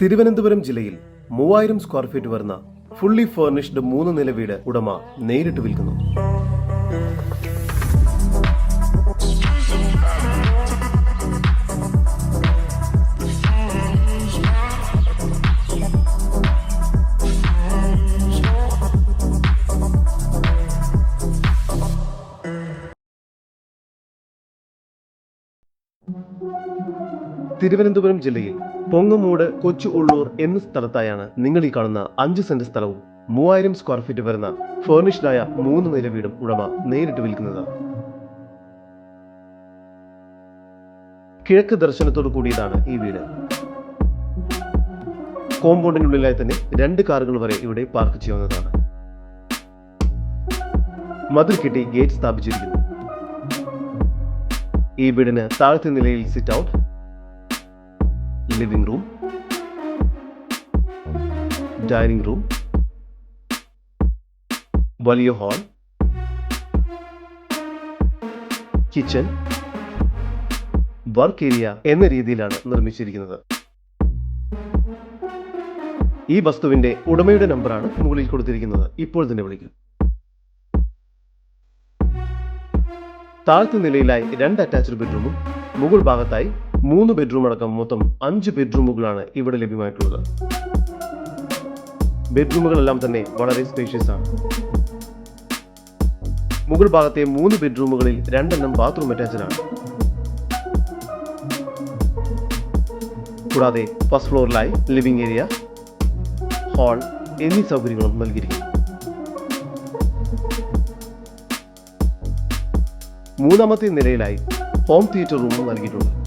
തിരുവനന്തപുരം ജില്ലയിൽ മൂവായിരം square feet വരുന്ന ഫുള്ളി ഫർണിഷ്ഡ് മൂന്ന് നില വീട് ഉടമ നേരിട്ട് വിൽക്കുന്നു. തിരുവനന്തപുരം ജില്ലയിൽ പൊങ്ങമൂട് കൊച്ചു ഉള്ളൂർ എന്ന സ്ഥലത്തായാണ് നിങ്ങൾ ഈ കാണുന്ന അഞ്ച് സെന്റ് സ്ഥലവും മൂവായിരം സ്ക്വയർ ഫീറ്റ് വരുന്ന ഫേർണിഷ്ഡായ മൂന്ന് നില വീടും ഉടമ നേരിട്ട് വിൽക്കുന്നത്. കിഴക്ക് ദർശനത്തോട് കൂടിയതാണ് ഈ വീട്. കോമ്പൗണ്ടിനുള്ളിലായി തന്നെ രണ്ട് കാറുകൾ വരെ ഇവിടെ പാർക്ക് ചെയ്യാവുന്നതാണ് മതിൽ കെട്ടി ഗേറ്റ് സ്ഥാപിച്ചിരിക്കുന്നു. ഈ വീടിന് താഴത്തെ നിലയിൽ sit out living room dining room വലിയ ഹാൾ കിച്ചൺ വർക്ക് ഏരിയ എന്ന രീതിയിലാണ് നിർമ്മിച്ചിരിക്കുന്നത്. ഈ വസ്തുവിന്റെ ഉടമയുടെ നമ്പറാണ് മുകളിൽ കൊടുത്തിരിക്കുന്നത്. ഇപ്പോൾ തന്നെ വിളിക്കും. താഴ്ത്തു നിലയിലായി രണ്ട് അറ്റാച്ച്ഡ് ബെഡ്റൂമും മുകൾ ഭാഗത്തായി മൂന്ന് ബെഡ്റൂം അടക്കം മൊത്തം അഞ്ച് ബെഡ്റൂമുകളാണ് ഇവിടെ ലഭ്യമായിട്ടുള്ളത്. ബെഡ്റൂമുകളെല്ലാം തന്നെ വളരെ സ്പേഷ്യസ് ആണ്. മുകൾ ഭാഗത്തെ മൂന്ന് ബെഡ്റൂമുകളിൽ രണ്ടെണ്ണം ബാത്റൂം അറ്റാച്ച്ഡ് ആണ്. കൂടാതെ ഫസ്റ്റ് ഫ്ലോറിലായി ലിവിംഗ് ഏരിയ ഹാൾ എന്നീ സൗകര്യങ്ങളും നൽകിയിരിക്കുന്നു. മൂന്നാമത്തെ നിലയിലായി ഹോം തിയേറ്റർ റൂമും നൽകിയിട്ടുണ്ട്.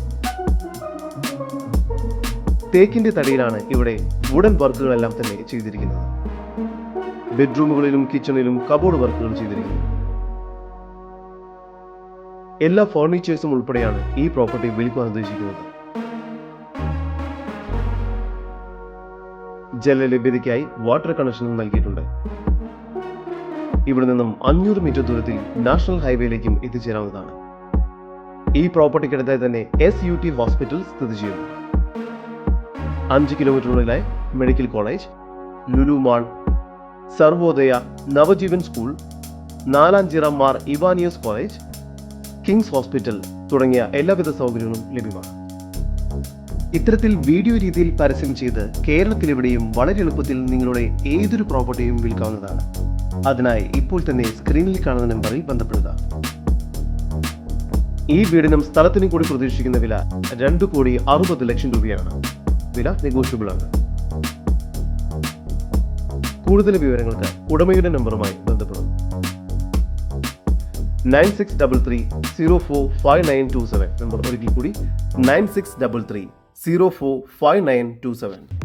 തേക്കിന്റെ തടിയിലാണ് ഇവിടെ വുഡൻ വർക്കുകളെല്ലാം തന്നെ ചെയ്തിരിക്കുന്നത്. ബെഡ്റൂമുകളിലും കിച്ചണിലും കബോർഡ് വർക്കുകൾ ചെയ്തിരിക്കുന്നു. എല്ലാ ഫർണിച്ചേഴ്സും ഉൾപ്പെടെയാണ് ഈ പ്രോപ്പർട്ടി വിൽക്കുവാൻ ഉദ്ദേശിക്കുന്നത്. ജലലഭ്യതയ്ക്കായി വാട്ടർ കണക്ഷനും നൽകിയിട്ടുണ്ട്. ഇവിടെ നിന്നും അഞ്ഞൂറ് മീറ്റർ ദൂരത്തിൽ നാഷണൽ ഹൈവേയിലേക്കും എത്തിച്ചേരാവുന്നതാണ്. ഈ പ്രോപ്പർട്ടിക്കടുത്തായി തന്നെ എസ് യു ടി ഹോസ്പിറ്റൽ സ്ഥിതി ചെയ്യുന്നു. അഞ്ച് കിലോമീറ്ററുകളിലായി medical college Lulu mall Sarvodaya Navajeevan school Nalanchira Mar Ivanios college Kings hospital തുടങ്ങിയ എല്ലാവിധ സൗകര്യങ്ങളും ലഭ്യമാണ്. ഇത്തരത്തിൽ വീഡിയോ രീതിയിൽ പരസ്യം ചെയ്ത് കേരളത്തിലെവിടെയും വളരെ എളുപ്പത്തിൽ നിങ്ങളുടെ ഏതൊരു പ്രോപ്പർട്ടിയും വിൽക്കാവുന്നതാണ്. അതിനായി ഇപ്പോൾ തന്നെ സ്ക്രീനിൽ കാണുന്ന നമ്പറിൽ ബന്ധപ്പെടുക. ഈ വീടിനും സ്ഥലത്തിനും കൂടി പ്രതീക്ഷിക്കുന്ന വില രണ്ടു കോടി അറുപത് ലക്ഷം രൂപയാണ്. വില നെഗോഷ്യബിൾ ആണ്. കൂടുതൽ വിവരങ്ങൾക്ക് ഉടമയുടെ നമ്പറുമായി ബന്ധപ്പെടും. Nine six double three zero four five nine two seven. Number ഒരിക്കൽ കൂടി. Nine six double three zero four five nine two seven.